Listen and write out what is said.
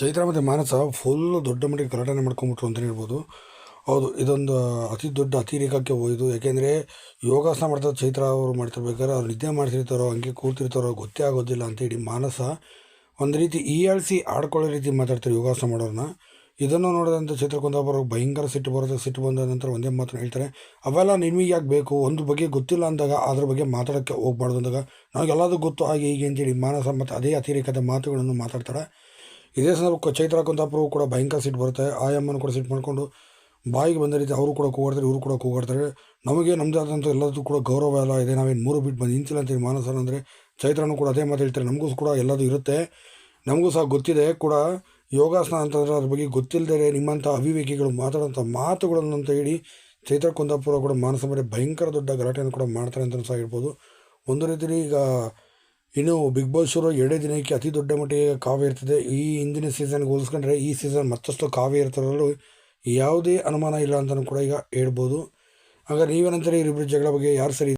ಚೈತ್ರ ಮತ್ತು ಮಾನಸ ಫುಲ್ಲು ದೊಡ್ಡ ಮಟ್ಟಿಗೆ ಗಲಾಟೆನೇ ಮಾಡ್ಕೊಂಬಿಟ್ರು ಅಂತಲೇ ಹೇಳ್ಬೋದು. ಹೌದು, ಇದೊಂದು ಅತಿ ದೊಡ್ಡ ಅತಿರೇಕಕ್ಕೆ ಹೋಯಿತು ಯಾಕೆಂದರೆ ಯೋಗಾಸನ ಮಾಡ್ತಾ ಚೈತ್ರ ಅವರು ಮಾಡ್ತಿರ್ಬೇಕಾದ್ರೆ ಅವ್ರು ನಿದ್ದೆ ಮಾಡ್ತಿರ್ತಾರೋ, ಹಂಗೆ ಕೂರ್ತಿರ್ತಾರೋ ಗೊತ್ತೇ ಆಗೋದಿಲ್ಲ ಅಂತೇಳಿ ಮಾನಸ ಒಂದು ರೀತಿ ಈಯಾಳಿಸಿ ಆಡ್ಕೊಳ್ಳೋ ರೀತಿ ಮಾತಾಡ್ತಾರೆ ಯೋಗಾಸನ ಮಾಡೋರನ್ನ ಇದನ್ನು ನೋಡಿದಂಥ ಚೈತ್ರ ಕುಂದಾಪುರ ಭಯಂಕರ ಸಿಟ್ಟು ಬರುತ್ತೆ. ಸಿಟ್ಟು ಬಂದ ನಂತರ ಒಂದೇ ಮಾತ್ರ ಹೇಳ್ತಾರೆ, ಅವೆಲ್ಲ ನಿಮಗೆ ಯಾಕೆ ಬೇಕು? ಒಂದು ಬಗ್ಗೆ ಗೊತ್ತಿಲ್ಲ ಅಂದಾಗ ಅದ್ರ ಬಗ್ಗೆ ಮಾತಾಡೋಕ್ಕೆ ಹೋಗ್ಬಾರ್ದು ಅಂದಾಗ ನಮಗೆಲ್ಲದೂ ಗೊತ್ತು ಹಾಗೆ ಹೀಗೆ ಅಂತೇಳಿ ಮಾನಸ ಮತ್ತು ಅದೇ ಅತಿರೇಕದ ಮಾತುಗಳನ್ನು ಮಾತಾಡ್ತಾರೆ ಇದೇ ಸಂದರ್ಭ ಚೈತ್ರ ಕುಂದಾಪುರವು ಕೂಡ ಭಯಂಕರ ಸಿಟ್ಟು ಬರುತ್ತೆ. ಆಯಮ್ಮನ ಕೂಡ ಸಿಟ್ಟು ಮಾಡಿಕೊಂಡು ಬಾಯಿಗೆ ಬಂದ ರೀತಿ ಅವರು ಕೂಡ ಕೂಗಾಡ್ತಾರೆ, ಇವರು ಕೂಡ ಕೂಗಾಡ್ತಾರೆ. ನಮಗೆ ನಮ್ಮದೇ ಆದಂಥ ಎಲ್ಲದೂ ಕೂಡ ಗೌರವ ಎಲ್ಲ ಇದೆ. ನಾವೇನು ಮೂರು ಬಿಟ್ಟು ಬಂದು ನಿಂತಿಲ್ಲ ಅಂತೇಳಿ ಮಾನಸನ ಅಂದರೆ ಚೈತ್ರನೂ ಕೂಡ ಅದೇ ಮಾತು ಹೇಳ್ತಾರೆ. ನಮಗೂ ಕೂಡ ಎಲ್ಲದೂ ಇರುತ್ತೆ. ನಮಗೂ ಸಹ ಗೊತ್ತಿದೆ ಕೂಡ ಯೋಗಾಸನ ಅಂತಂದರೆ ಅದ್ರ ಬಗ್ಗೆ ಗೊತ್ತಿಲ್ಲದೆ ನಿಮ್ಮಂಥ ಅವಿವೇಕಿಗಳು ಮಾತಾಡೋಂಥ ಮಾತುಗಳನ್ನು ಅಂತ ಹೇಳಿ ಚೈತ್ರ ಕುಂದಾಪುರ ಕೂಡ ಮಾನಸ ಮೇಲೆ ಭಯಂಕರ ದೊಡ್ಡ ಗಲಾಟೆಯನ್ನು ಕೂಡ ಮಾಡ್ತಾರೆ ಅಂತ ಸಹ ಹೇಳ್ಬೋದು. ಒಂದು ರೀತಿಯಲ್ಲಿ ಈಗ ಇನ್ನು ಬಿಗ್ ಬಾಸ್ ಶೋ ಎರಡೇ ದಿನಕ್ಕೆ ಅತಿ ದೊಡ್ಡ ಮಟ್ಟಿಗೆ ಕಾವ್ಯ ಇರ್ತದೆ. ಈ ಹಿಂದಿನ ಸೀಸನ್ಗೆ ಹೋಲಿಸ್ಕೊಂಡ್ರೆ ಈ ಸೀಸನ್ ಮತ್ತಷ್ಟು ಕಾವ್ಯ ಇರ್ತಾರಲ್ಲೂ ಯಾವುದೇ ಅನುಮಾನ ಇಲ್ಲ ಅಂತಲೂ ಕೂಡ ಈಗ ಹೇಳ್ಬೋದು. ಹಾಗಾದ್ರೆ ನೀವೇನಂತಾರೆ? ಇಬ್ಬರು ಜಗಳ ಬಗ್ಗೆ ಯಾರು ಸರಿ